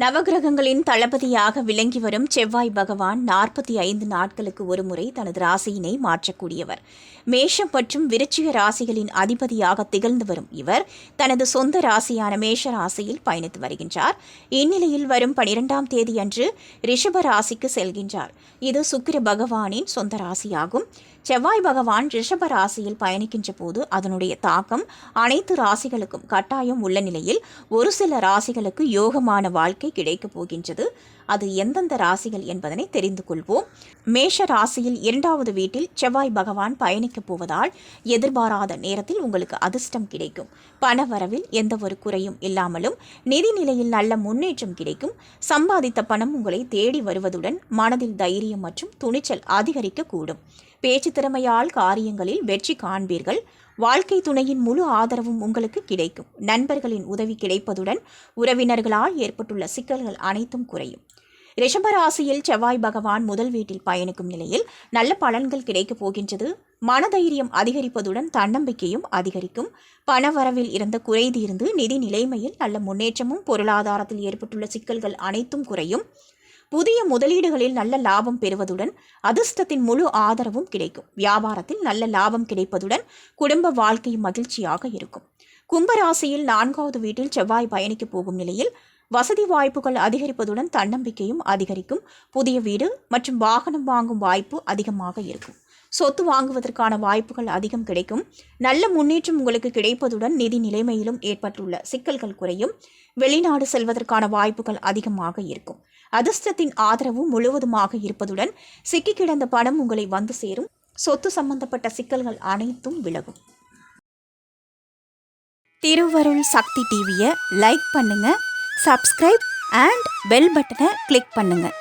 நவகிரகங்களின் தளபதியாக விளங்கி வரும் செவ்வாய் பகவான் நாற்பத்தி ஐந்து நாட்களுக்கு ஒருமுறை தனது ராசியினை மாற்றக்கூடியவர். மேஷம் மற்றும் விருச்சிக ராசிகளின் அதிபதியாக திகழ்ந்து வரும் இவர் தனது சொந்த ராசியான மேஷ ராசியில் பயணித்து வருகின்றார். இந்நிலையில் வரும் பனிரெண்டாம் தேதி அன்று ரிஷப ராசிக்கு செல்கின்றார். இது சுக்கிர பகவானின் சொந்த ராசியாகும். செவ்வாய் பகவான் ரிஷப ராசியில் பயணிக்கின்ற போது அதனுடைய தாக்கம் அனைத்து ராசிகளுக்கும் கட்டாயம் உள்ள நிலையில் ஒரு சில ராசிகளுக்கு யோகமான வாழ்க்கை கிடைக்கப் போகின்றது. அது எந்தெந்த ராசிகள் என்பதனை தெரிந்து கொள்வோம். மேஷ ராசியில் இரண்டாவது வீட்டில் செவ்வாய் பகவான் பயணிக்கப் போவதால் எதிர்பாராத நேரத்தில் உங்களுக்கு அதிர்ஷ்டம் கிடைக்கும். பண வரவில் எந்த ஒரு குறையும் இல்லாமலும் நிதி நிலையில் நல்ல முன்னேற்றம் கிடைக்கும். சம்பாதித்த பணம் உங்களை தேடி வருவதுடன் மனதில் தைரியம் மற்றும் துணிச்சல் அதிகரிக்கக்கூடும் பேச்சு திறமையால் காரியங்களில் வெற்றி காண்பீர்கள். வாழ்க்கை துணையின் முழு ஆதரவும் உங்களுக்கு கிடைக்கும். நண்பர்களின் உதவி கிடைப்பதுடன் உறவினர்களால் ஏற்பட்டுள்ள சிக்கல்கள் அனைத்தும் குறையும். ரிஷபராசியில் செவ்வாய் பகவான் முதல் வீட்டில் பயணிக்கும் நிலையில் நல்ல பலன்கள் கிடைக்கப் போகின்றது. மனதைரியம் அதிகரிப்பதுடன் தன்னம்பிக்கையும் அதிகரிக்கும். பணவரவில் இருந்த குறைதீர்ந்து நிதி நிலைமையில் நல்ல முன்னேற்றமும் பொருளாதாரத்தில் ஏற்பட்டுள்ள சிக்கல்கள் அனைத்தும் குறையும். புதிய முதலீடுகளில் நல்ல லாபம் பெறுவதுடன் அதிர்ஷ்டத்தின் முழு ஆதரவும் கிடைக்கும். வியாபாரத்தில் நல்ல லாபம் கிடைப்பதுடன் குடும்ப வாழ்க்கை மகிழ்ச்சியாக இருக்கும். கும்பராசியில் நான்காவது வீட்டில் செவ்வாய் பயணிக்கப் போகும் நிலையில் வசதி வாய்ப்புகள் அதிகரிப்பதுடன் தன்னம்பிக்கையும் அதிகரிக்கும். புதிய வீடு மற்றும் வாகனம் வாங்கும் வாய்ப்பு அதிகமாக இருக்கும். சொத்து வாங்குவதற்கான வாய்ப்புகள் அதிகம் கிடைக்கும். நல்ல முன்னேற்றம் உங்களுக்கு கிடைப்பதுடன் நிதி நிலைமையிலும் ஏற்பட்டுள்ள சிக்கல்கள் குறையும். வெளிநாடு செல்வதற்கான வாய்ப்புகள் அதிகமாக இருக்கும். அதிர்ஷ்டத்தின் ஆதரவு முழுவதுமாக இருப்பதுடன் சிக்கி கிடந்த பணம் உங்களை வந்து சேரும். சொத்து சம்பந்தப்பட்ட சிக்கல்கள் அனைத்தும் விலகும். திருவருள் சக்தி டிவியை லைக் பண்ணுங்க. சப்ஸ்கிரைப் அண்ட் பெல் பட்டனை கிளிக் பண்ணுங்கள்